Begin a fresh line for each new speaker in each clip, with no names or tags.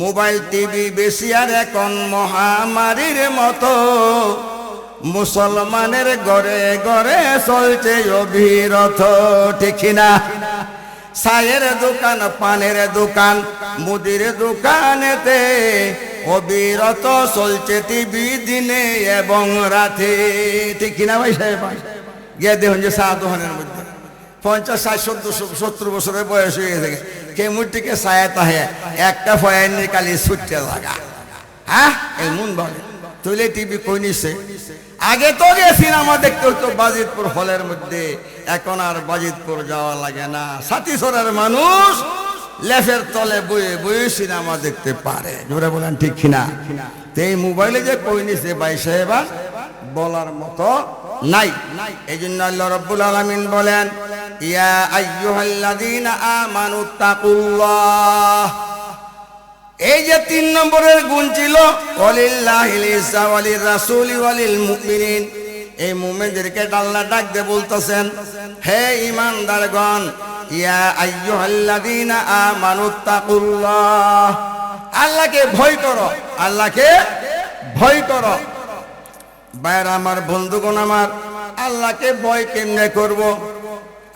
Mobile TV বেশি আর এখন মহামারীর মতো। মুসলমানের ঘরে ঘরে চলছে অভিরথ ঠিক না? চায়ের দোকান, পানের দোকান, মুদির দোকানেতে অবিরত চলছে টিভি দিনে এবং রাতে, ঠিক কিনা ভাই সাহেব? গিয়ে দেখুন যে চা দোকানের মধ্যে পঞ্চাশ, ষাট, সত্তর সত্তর বছরের বয়স হয়ে গেছে। কে মুটিকে ছায়া তাহে, একটা ফয়ানির কালি ছুটতে লাগা। হ্যাঁ? এই মন বলে তুলে টিভি কই নিছে? আগে তো গিয়ে সিনেমা দেখতে হতো বাজিতপুর হলের মধ্যে, এখন আর বাজিতপুর যাওয়া লাগে না। সাতিসরের মানুষ লেফের তলে বয়ে বয়ে সিনেমা দেখতে পারে। জোরে বলেন, ঠিক কিনা? তো এই মোবাইলে যে কই নিছে ভাই সাহেবা, বলার মতো নাই। এই জন্য আল্লাহ রব্বুল আলমিন বলেন ইয়া এই যে তিন নম্বরের গুণ ছিল এই মুমিনদেরকে আল্লাহ ডাক দিয়ে বলতেছেন, হে ঈমানদারগণ, ইয়া আল্লাহকে ভয় করো, আল্লাহকে ভয় করো। বাইরে আমার, বন্ধুগণ আমার, আল্লাহকে ভয় কেমনে করব?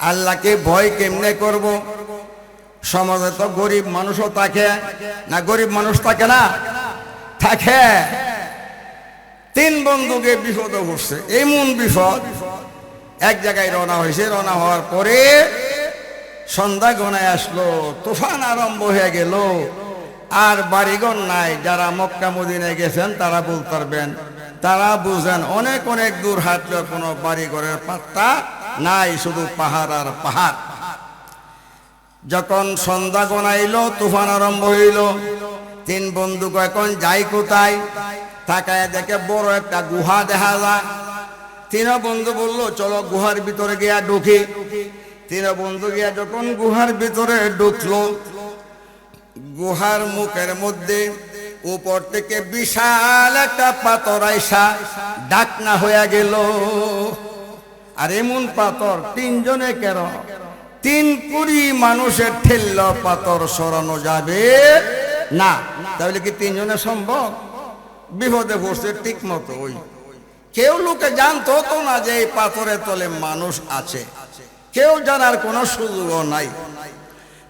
আল্লাহকে ভয় কেমনে করব? সমাজে তো গরিব মানুষও থাকে। না, গরিব মানুষ থাকে না? থাকে। তিন বন্ধুকে বিপদে পড়ছে। এমন বিপদ। এক জায়গায় রওনা হয়েছে। রওনা হওয়ার পরে সন্ধ্যা গনায় আসলো। তুফান আরম্ভ হয়ে গেল। আর বাড়িঘর নাই। যারা মক্কা, মদিনায় গেছেন, তারা বলতে পারবেন, তারা বুঝেন অনেক অনেক দূর হাঁটলেও কোনো বাড়িঘরের পাত্তা নাই শুধু পাহাড় আর পাহাড়। যখন সন্ধ্যা গনাইল, তুফান আরম্ভ হইল, তিন বন্ধু এখন যাই কোথায়, তাকায় দেখে বড় একটা গুহা দেখা যায়। তিন বন্ধু বলল, চলো গুহার ভিতরে গিয়া ঢুকি। তিন বন্ধু গিয়া যখন গুহার ভিতরে ঢুকলো, গুহার মুখের মধ্যে উপর থেকে বিশাল একটা পাতর আইসা ডাকনা হইয়া গেল। আর এমন পাথর তিনজনে কেন? তিন কুড়ি মানুষের ঠেলল পাথর সরানো যাবে? না। তাহলে কি তিনজনে সম্ভব? বিপদে পড়ছে ঠিক মতো ওই। কেউ লোকে জানতো তো না যে এই পাথরের তলে মানুষ আছে। কেউ জানার কোনো সুযোগও নাই।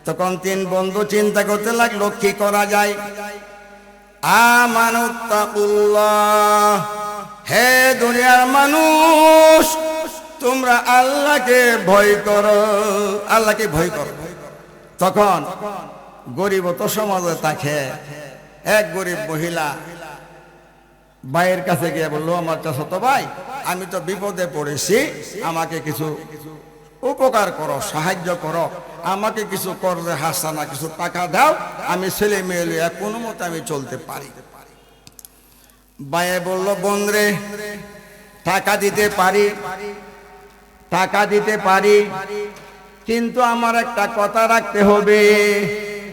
তখন তিন বন্ধু চিন্তা করতে লাগল, কি করা যায়? হে দুনিয়ার মানুষ তোমরা আল্লাহকে ভয় করো, আল্লাহকে ভয় করো। তখন গরিব তো সমাজে থাকে, এক গরিব মহিলা ভাইয়ের কাছে গিয়ে বলল, আমার চাষত ভাই, আমি তো বিপদে পড়েছি, আমাকে কিছু উপকার করো, সাহায্য করো, আমাকে কিছু করবে হাসানা, কিছু টাকা দাও, আমি ছেলে মেয়ে লিয়ে কোনো মতে আমি চলতে পারি। বায়ে বলল, বন্ধরে, টাকা দিতে পারি টাকা দিতে পারি। কিন্তু আমার একটা কথা রাখতে হবে।